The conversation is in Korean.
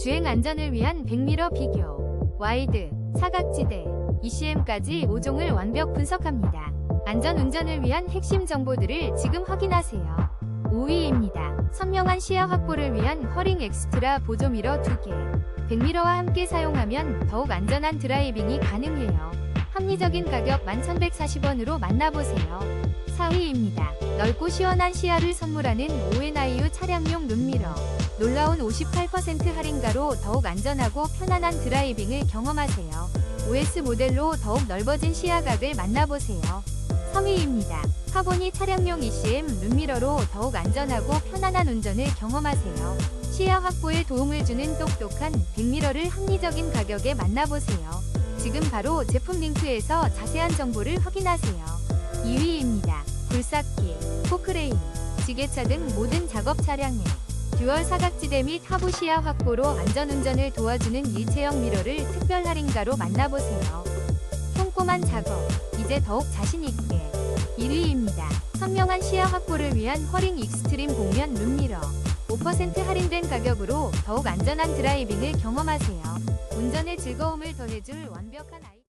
주행 안전을 위한 100미러 비교, 와이드, 사각지대, ECM까지 5종을 완벽 분석합니다. 안전 운전을 위한 핵심 정보들을 지금 확인하세요. 5위입니다. 선명한 시야 확보를 위한 허링 엑스트라 보조미러 2개. 100미러와 함께 사용하면 더욱 안전한 드라이빙이 가능해요. 합리적인 가격 11,140원으로 만나보세요. 4위입니다. 넓고 시원한 시야를 선물하는 ONIU 차량용 눈미러. 놀라운 58% 할인가로 더욱 안전하고 편안한 드라이빙을 경험하세요. OS 모델로 더욱 넓어진 시야각을 만나보세요. 3위입니다. 카보니 차량용 ECM 룸미러로 더욱 안전하고 편안한 운전을 경험하세요. 시야 확보에 도움을 주는 똑똑한 빅미러를 합리적인 가격에 만나보세요. 지금 바로 제품 링크에서 자세한 정보를 확인하세요. 2위입니다. 굴삭기, 포크레인, 지게차 등 모든 작업 차량에 듀얼 사각지대 및 하부 시야 확보로 안전운전을 도와주는 일체형 미러를 특별 할인가로 만나보세요. 꼼꼼한 작업, 이제 더욱 자신있게 1위입니다. 선명한 시야 확보를 위한 허링 익스트림 복면 룸미러 5% 할인된 가격으로 더욱 안전한 드라이빙을 경험하세요. 운전의 즐거움을 더해줄 완벽한 아이